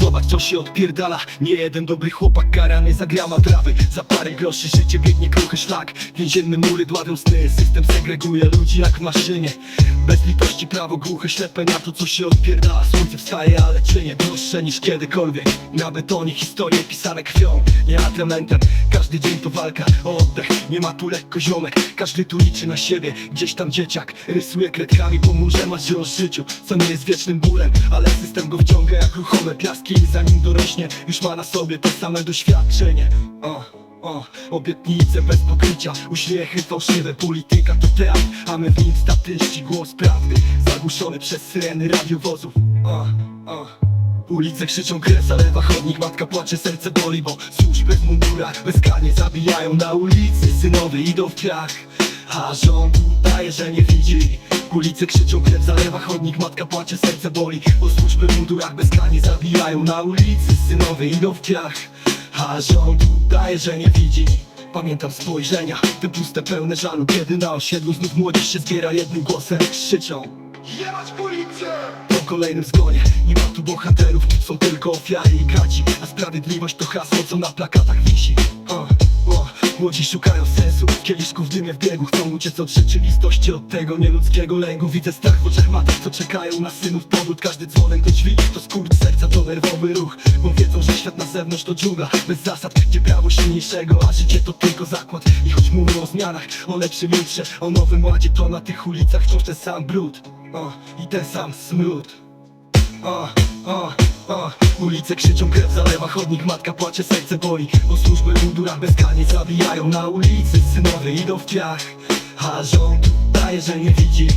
Zobacz co się odpierdala. Nie jeden dobry chłopak karany za grama trawy. Za parę groszy życie biegnie kruchy szlak. Więzienne mury dławią sny. System segreguje ludzi jak w maszynie. Bez litości prawo głuche ślepe na to co się odpierdala. Słońce wstaje ale czynie droższe niż kiedykolwiek. Na betonie historie pisane krwią Nie atramentem. Każdy dzień to walka o oddech. Nie ma tu lekko ziomek. Każdy tu liczy na siebie. Gdzieś tam dzieciak Rysuje kredkami po murze Marzy o życiu Co nie jest wiecznym bólem. Ale system go wciąga jak ruchome piaski I zanim dorośnie Już ma na sobie to same doświadczenie o, o, obietnice bez pokrycia Uśmiechy fałszywe Polityka to teatr A my w nim statyści Głos prawdy Zagłuszony przez syreny radiowozów o, o. Ulice krzyczą krew, zalewa chodnik, matka płacze, serce boli Bo służby w mundurach bezkarnie zabijają na ulicy Synowie idą w piach, a rząd udaje, że nie widzi. Ulice krzyczą krew, zalewa chodnik, matka płacze, serce boli. Bo służby w mundurach bezkarnie zabijają na ulicy. Synowie idą w piach, a rząd udaje, że nie widzi. Pamiętam spojrzenia, te puste pełne żalu. Kiedy na osiedlu znów młodzież się zbiera jednym głosem Krzyczą. Jebać policję! po kolejnym zgonie Nie ma tu bohaterów, są tylko ofiary i gaci A sprawiedliwość to hasło, co na plakatach wisi. O, Młodzi szukają sensu, kieliszków w dymie w biegu Chcą uciec od rzeczywistości, od tego nieludzkiego lęku Widzę strach w oczach matek, co czekają na synów. Powód Każdy dzwonek to drzwi, to skurcz serca, to nerwowy ruch. Bo wiedzą, że świat na zewnątrz to dżungla Bez zasad, gdzie prawo silniejszego, a życie to tylko zakład. I choć mówią o zmianach, o lepszym jutrze O nowym ładzie, to na tych ulicach wciąż ten sam brud. O, I ten sam smród. O, o Ulice krzyczą krew, zalewa chodnik Matka płacze, serce boli Bo służby mundurach bezkarnie zabijają na ulicy Synowie idą w piach A rząd daje, że nie widzi.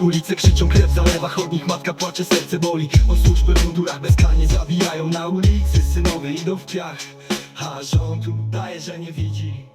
Ulice krzyczą krew, zalewa chodnik Matka płacze, serce boli. Bo służby mundurach bezkarnie zabijają na ulicy Synowie idą w piach A rząd daje, że nie widzi.